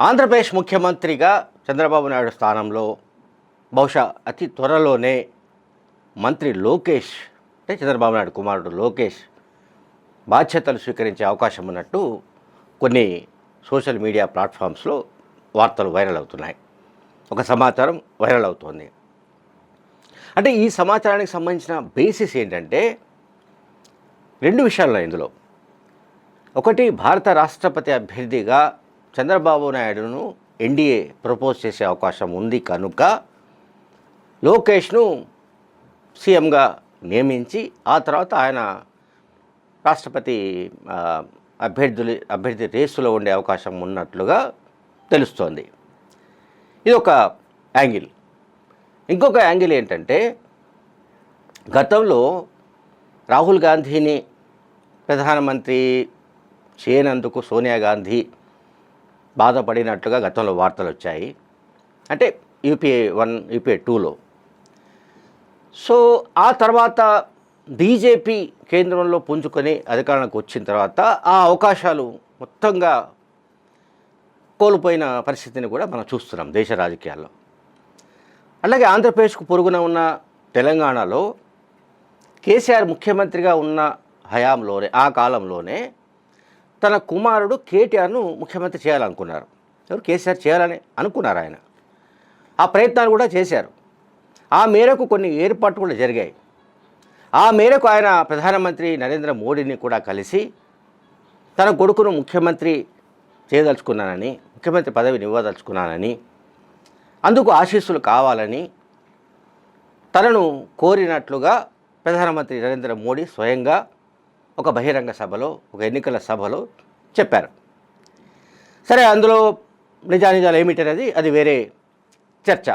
ఆంధ్రప్రదేశ్ ముఖ్యమంత్రిగా చంద్రబాబు నాయుడు స్థానంలో బహుశా అతి త్వరలోనే మంత్రి లోకేష్ అంటే చంద్రబాబు నాయుడు కుమారుడు లోకేష్ బాధ్యతలు స్వీకరించే అవకాశం ఉన్నట్టు కొన్ని సోషల్ మీడియా ప్లాట్ఫామ్స్లో వార్తలు వైరల్ అవుతున్నాయి. ఒక సమాచారం వైరల్ అవుతోంది. అంటే ఈ సమాచారానికి సంబంధించిన బేసిస్ ఏంటంటే రెండు విషయాలు ఇందులో. ఒకటి భారత రాష్ట్రపతి అభ్యర్థిగా చంద్రబాబు నాయుడును ఎన్డీఏ ప్రపోజ్ చేసే అవకాశం ఉంది కనుక లోకేష్ను సీఎంగా నియమించి ఆ తర్వాత ఆయన రాష్ట్రపతి అభ్యర్థులు అభ్యర్థి రేసులో ఉండే అవకాశం ఉన్నట్లుగా తెలుస్తోంది. ఇది ఒక యాంగిల్. ఇంకొక యాంగిల్ ఏంటంటే గతంలో రాహుల్ గాంధీని ప్రధానమంత్రి చేయనందుకు సోనియా గాంధీ బాధపడినట్లుగా గతంలో వార్తలు వచ్చాయి. అంటే యూపీఏ వన్ యూపీఏ టూలో. సో ఆ తర్వాత బీజేపీ కేంద్రంలో పుంజుకొని అధికారానికి వచ్చిన తర్వాత ఆ అవకాశాలు మొత్తంగా కోల్పోయిన పరిస్థితిని కూడా మనం చూస్తున్నాం దేశ రాజకీయాల్లో. అలాగే ఆంధ్రప్రదేశ్కు పొరుగున ఉన్న తెలంగాణలో కేసీఆర్ ముఖ్యమంత్రిగా ఉన్న హయాంలోనే ఆ కాలంలోనే తన కుమారుడు కేటీఆర్ను ముఖ్యమంత్రి చేయాలనుకున్నారు. ఎవరు? కేసీఆర్ చేయాలని అనుకున్నారు ఆయన. ఆ ప్రయత్నాలు కూడా చేశారు. ఆ మేరకు కొన్ని ఏర్పాట్లు కూడా జరిగాయి. ఆ మేరకు ఆయన ప్రధానమంత్రి నరేంద్ర మోడీని కూడా కలిసి తన కొడుకును ముఖ్యమంత్రి చేయదలుచుకున్నానని ముఖ్యమంత్రి పదవిని ఇవ్వదలుచుకున్నానని అందుకు ఆశీస్సులు కావాలని తనను కోరినట్లుగా ప్రధానమంత్రి నరేంద్ర మోడీ స్వయంగా ఒక బహిరంగ సభలో ఒక ఎన్నికల సభలో చెప్పారు. సరే అందులో నిజానిజాలు ఏమిటనేది అది వేరే చర్చ.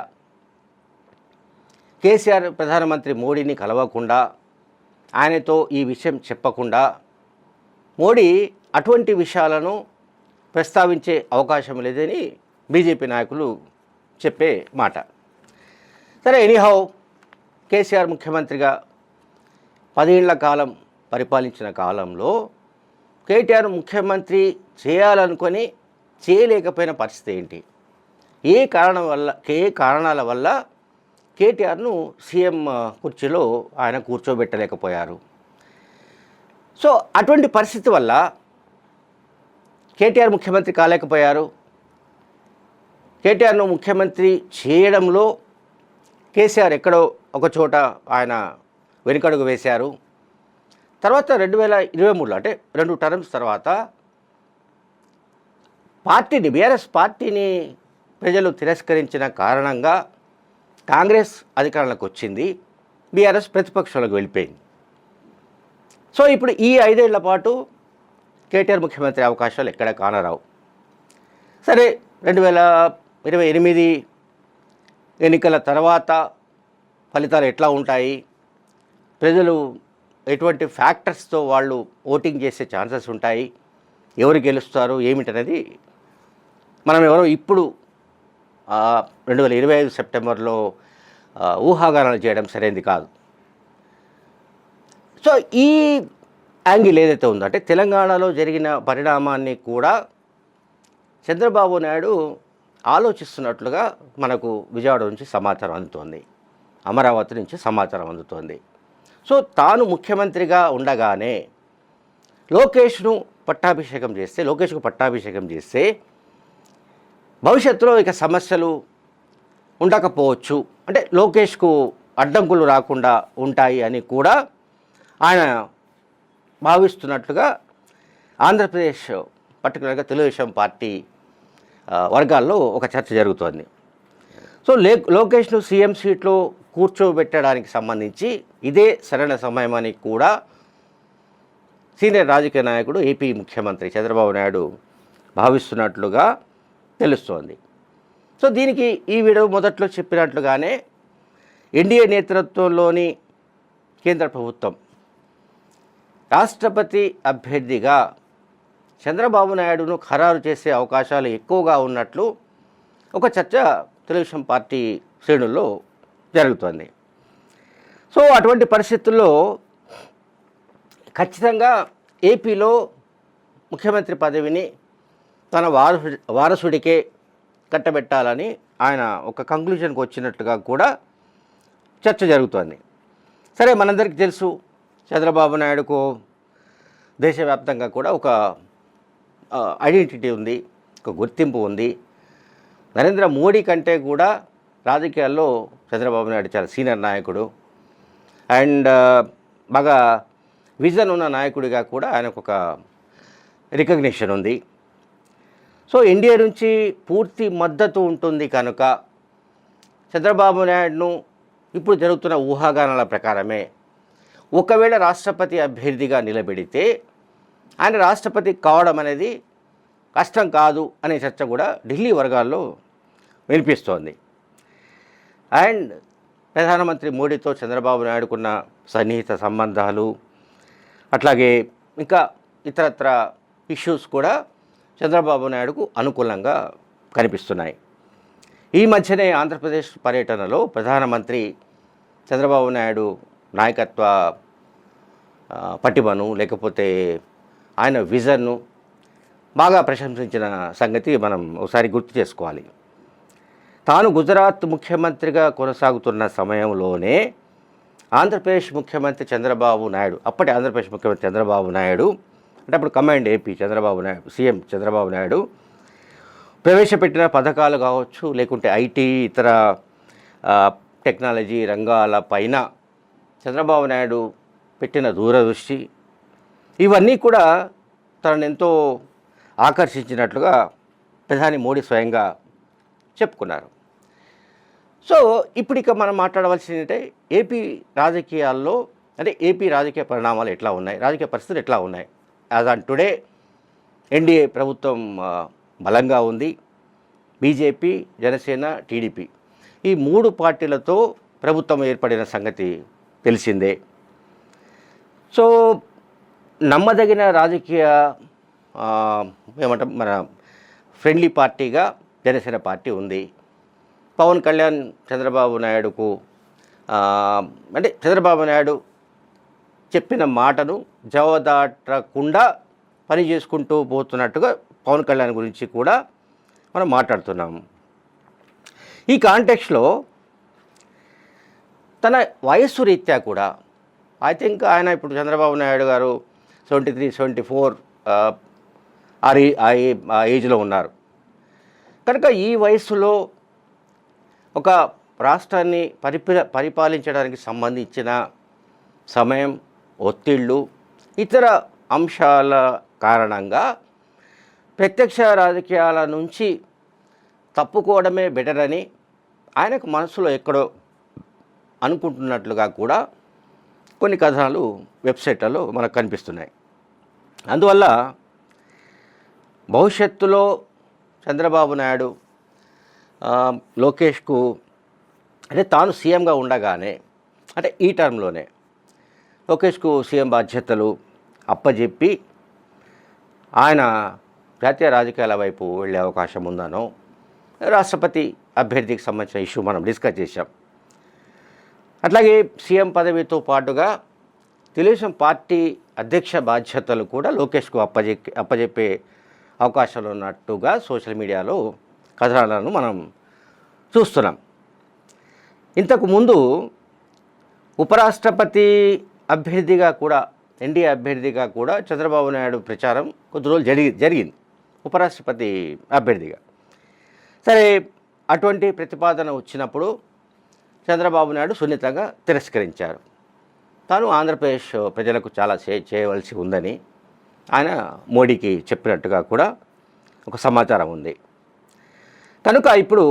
కేసీఆర్ ప్రధానమంత్రి మోడీని కలవకుండా ఆయనతో ఈ విషయం చెప్పకుండా మోడీ అటువంటి విషయాలను ప్రస్తావించే అవకాశం లేదని బీజేపీ నాయకులు చెప్పే మాట. సరే ఎనీహౌ కేసీఆర్ ముఖ్యమంత్రిగా పదేళ్ళ కాలం పరిపాలించిన కాలంలో కేటీఆర్ ముఖ్యమంత్రి చేయాలనుకొని చేయలేకపోయిన పరిస్థితి ఏంటి? ఏ కారణం వల్ల ఏ కారణాల వల్ల కేటీఆర్ను సీఎం కుర్చీలో ఆయన కూర్చోబెట్టలేకపోయారు? సో అటువంటి పరిస్థితి వల్ల కేటీఆర్ ముఖ్యమంత్రి కాలేకపోయారు. కేటీఆర్ను ముఖ్యమంత్రి చేయడంలో కేసీఆర్ ఎక్కడో ఒక చోట ఆయన వెనుకడుగు వేశారు. తర్వాత రెండు వేల ఇరవై మూడులో అంటే రెండు టర్మ్స్ తర్వాత పార్టీని బీఆర్ఎస్ పార్టీని ప్రజలు తిరస్కరించిన కారణంగా కాంగ్రెస్ అధికారంలోకి వచ్చింది బీఆర్ఎస్ ప్రతిపక్షంలోకి వెళ్ళిపోయింది. సో ఇప్పుడు ఈ ఐదేళ్ళ పాటు కేటీఆర్ ముఖ్యమంత్రి అవకాశాలు ఎక్కడ కానరావు. సరే రెండు వేల ఇరవై ఎనిమిది ఎన్నికల తర్వాత ఫలితాలు ఎట్లా ఉంటాయి? ప్రజలు ఎటువంటి ఫ్యాక్టర్స్తో వాళ్ళు ఓటింగ్ చేసే ఛాన్సెస్ ఉంటాయి? ఎవరు గెలుస్తారు? ఏమిటనేది మనం ఎవరో ఇప్పుడు రెండు వేల ఇరవై ఐదు సెప్టెంబర్లో ఊహాగానాలు చేయడం సరైనది కాదు. సో ఈ యాంగిల్ ఏదైతే ఉందో అంటే తెలంగాణలో జరిగిన పరిణామాన్ని కూడా చంద్రబాబు నాయుడు ఆలోచిస్తున్నట్లుగా మనకు విజయవాడ నుంచి సమాచారం అందుతోంది. అమరావతి నుంచి సమాచారం అందుతోంది. సో తాను ముఖ్యమంత్రిగా ఉండగానే లోకేష్ను పట్టాభిషేకం చేస్తే లోకేష్కు పట్టాభిషేకం చేస్తే భవిష్యత్తులో ఇక సమస్యలు ఉండకపోవచ్చు. అంటే లోకేష్కు అడ్డంకులు రాకుండా ఉంటాయి అని కూడా ఆయన భావిస్తున్నట్లుగా ఆంధ్రప్రదేశ్ పర్టికులర్గా తెలుగుదేశం పార్టీ వర్గాల్లో ఒక చర్చ జరుగుతోంది. సో లే లోకేష్ను సీఎం సీట్లో కూర్చోబెట్టడానికి సంబంధించి ఇదే సరైన సమయమని కూడా సీనియర్ రాజకీయ నాయకుడు ఏపీ ముఖ్యమంత్రి చంద్రబాబు నాయుడు భావిస్తున్నట్లుగా తెలుస్తోంది. సో దీనికి ఈ వీడియో మొదట్లో చెప్పినట్లుగానే ఎన్డీఏ నేతృత్వంలోని కేంద్ర ప్రభుత్వం రాష్ట్రపతి అభ్యర్థిగా చంద్రబాబు నాయుడును ఖరారు చేసే అవకాశాలు ఎక్కువగా ఉన్నట్లు ఒక చర్చ తెలుగుదేశం పార్టీ శ్రేణుల్లో జరుగుతోంది. సో అటువంటి పరిస్థితుల్లో ఖచ్చితంగా ఏపీలో ముఖ్యమంత్రి పదవిని తన వారసు వారసుడికే కట్టబెట్టాలని ఆయన ఒక కంక్లూజన్కి వచ్చినట్టుగా కూడా చర్చ జరుగుతోంది. సరే మనందరికీ తెలుసు చంద్రబాబు నాయుడుకు దేశవ్యాప్తంగా కూడా ఒక ఐడెంటిటీ ఉంది ఒక గుర్తింపు ఉంది. నరేంద్ర మోడీ కంటే కూడా రాజకీయాల్లో చంద్రబాబు నాయుడు చాలా సీనియర్ నాయకుడు. అండ్ బాగా విజన్ ఉన్న నాయకుడిగా కూడా ఆయనకు ఒక రికగ్నిషన్ ఉంది. సో ఇండియా నుంచి పూర్తి మద్దతు ఉంటుంది కనుక చంద్రబాబు నాయుడును ఇప్పుడు జరుగుతున్న ఊహాగానాల ప్రకారమే ఒకవేళ రాష్ట్రపతి అభ్యర్థిగా నిలబెడితే ఆయన రాష్ట్రపతి కావడం అనేది కష్టం కాదు అనే చర్చ కూడా ఢిల్లీ వర్గాల్లో వినిపిస్తోంది. అండ్ ప్రధానమంత్రి మోడీతో చంద్రబాబు నాయుడుకున్న సన్నిహిత సంబంధాలు అట్లాగే ఇంకా ఇతరత్ర ఇష్యూస్ కూడా చంద్రబాబు నాయుడుకు అనుకూలంగా కనిపిస్తున్నాయి. ఈ మధ్యనే ఆంధ్రప్రదేశ్ పర్యటనలో ప్రధానమంత్రి చంద్రబాబు నాయుడు నాయకత్వ పటిమను లేకపోతే ఆయన విజన్ను బాగా ప్రశంసించిన సంగతి మనం ఒకసారి గుర్తు చేసుకోవాలి. తాను గుజరాత్ ముఖ్యమంత్రిగా కొనసాగుతున్న సమయంలోనే ఆంధ్రప్రదేశ్ ముఖ్యమంత్రి చంద్రబాబు నాయుడు అప్పటి ఆంధ్రప్రదేశ్ ముఖ్యమంత్రి చంద్రబాబు నాయుడు అంటే అప్పుడు command AP Chandrababu Naidu CM Chandrababu Naidu ప్రవేశపెట్టిన పథకాలు కావచ్చు లేకుంటే ఐటీ ఇతర టెక్నాలజీ రంగాల పైన చంద్రబాబు నాయుడు పెట్టిన దూరదృష్టి ఇవన్నీ కూడా తనను ఎంతో ఆకర్షించినట్లుగా ప్రధాని మోడీ స్వయంగా చెప్పుకున్నారు. సో ఇప్పుడు ఇక మనం మాట్లాడవలసింది ఏంటంటే ఏపీ రాజకీయాల్లో అంటే ఏపీ రాజకీయ పరిణామాలు ఎట్లా ఉన్నాయి రాజకీయ పరిస్థితులు ఎట్లా ఉన్నాయి? యాజ్ ఆన్ టుడే ఎన్డీఏ ప్రభుత్వం బలంగా ఉంది. BJP Janasena TDP. ఈ మూడు పార్టీలతో ప్రభుత్వం ఏర్పడిన సంగతి తెలిసిందే. సో నమ్మదగిన రాజకీయ ఏమంటాం మన ఫ్రెండ్లీ పార్టీగా జనసేన పార్టీ ఉంది. పవన్ కళ్యాణ్ చంద్రబాబు నాయుడుకు అంటే చంద్రబాబు నాయుడు చెప్పిన మాటను జవదాటకుండా పని చేసుకుంటూ పోతున్నట్టుగా పవన్ కళ్యాణ్ గురించి కూడా మనం మాట్లాడుతున్నాము ఈ కాంటెక్స్లో తన వయస్సు రీత్యా కూడా ఐ థింక్ ఆయన ఇప్పుడు చంద్రబాబు నాయుడు గారు సెవెంటీ త్రీ సెవెంటీ ఫోర్ ఆ రీ- ఆ ఏ- ఆ ఏజ్లో ఉన్నారు. కనుక ఈ వయస్సులో ఒక రాష్ట్రాన్ని పరిపి పరిపాలించడానికి సంబంధించిన సమయం ఒత్తిళ్ళు ఇతర అంశాల కారణంగా ప్రత్యక్ష రాజకీయాల నుంచి తప్పుకోవడమే బెటర్ అని ఆయనకు మనసులో ఎక్కడో అనుకుంటున్నట్లుగా కూడా కొన్ని కథనాలు వెబ్సైట్లలో మనకు కనిపిస్తున్నాయి. అందువల్ల భవిష్యత్తులో చంద్రబాబు నాయుడు లోకేష్కు అంటే తాను సీఎంగా ఉండగానే అంటే ఈ టర్మ్లోనే లోకేష్కు సీఎం బాధ్యతలు అప్పజెప్పి ఆయన జాతీయ రాజకీయాల వైపు వెళ్ళే అవకాశం ఉందనో రాష్ట్రపతి అభ్యర్థికి సంబంధించిన ఇష్యూ మనం డిస్కస్ చేశాం. అట్లాగే సీఎం పదవితో పాటుగా తెలుగుదేశం పార్టీ అధ్యక్ష బాధ్యతలు కూడా లోకేష్కు అప్పజె అప్పజెప్పే అవకాశాలు ఉన్నట్టుగా సోషల్ మీడియాలో కథనాలను మనం చూస్తున్నాం. ఇంతకు ముందు ఉపరాష్ట్రపతి అభ్యర్థిగా కూడా ఎన్డీఏ అభ్యర్థిగా కూడా చంద్రబాబు నాయుడు ప్రచారం కొద్ది రోజులు జరిగి జరిగింది. ఉపరాష్ట్రపతి అభ్యర్థిగా. సరే అటువంటి ప్రతిపాదన వచ్చినప్పుడు చంద్రబాబు నాయుడు సున్నితంగా తిరస్కరించారు. తాను ఆంధ్రప్రదేశ్ ప్రజలకు చాలా చే చేయవలసి ఉందని ఆయన మోడీకి చెప్పినట్టుగా కూడా ఒక సమాచారం ఉంది. కనుక ఇప్పుడు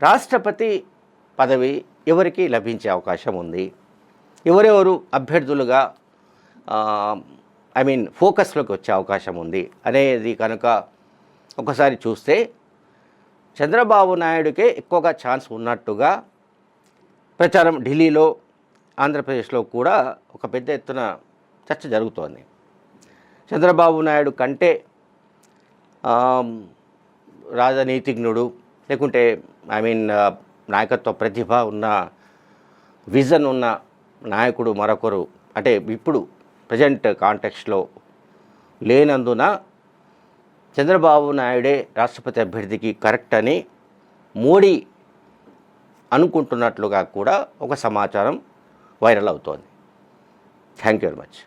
రాష్ట్రపతి పదవి ఎవరికి లభించే అవకాశం ఉంది. ఎవరెవరు అభ్యర్థులుగా ఐ మీన్ ఫోకస్లోకి వచ్చే అవకాశం ఉంది అనేది కనుక ఒకసారి చూస్తే చంద్రబాబు నాయుడుకే ఎక్కువగా ఛాన్స్ ఉన్నట్టుగా ప్రచారం ఢిల్లీలో ఆంధ్రప్రదేశ్లో కూడా ఒక పెద్ద ఎత్తున చర్చ జరుగుతోంది. చంద్రబాబు నాయుడు కంటే రాజనీతిజ్ఞుడు లేకుంటే ఐ మీన్ uh, నాయకత్వ ప్రతిభ ఉన్న విజన్ ఉన్న నాయకుడు మరొకరు. అంటే ఇప్పుడు ప్రజెంట్ కాంటెక్స్ట్లో లేనందున చంద్రబాబు నాయుడే రాష్ట్రపతి అభ్యర్థికి కరెక్ట్ అని మోడీ అనుకుంటున్నట్లుగా కూడా ఒక సమాచారం వైరల్ అవుతోంది. Thank you very much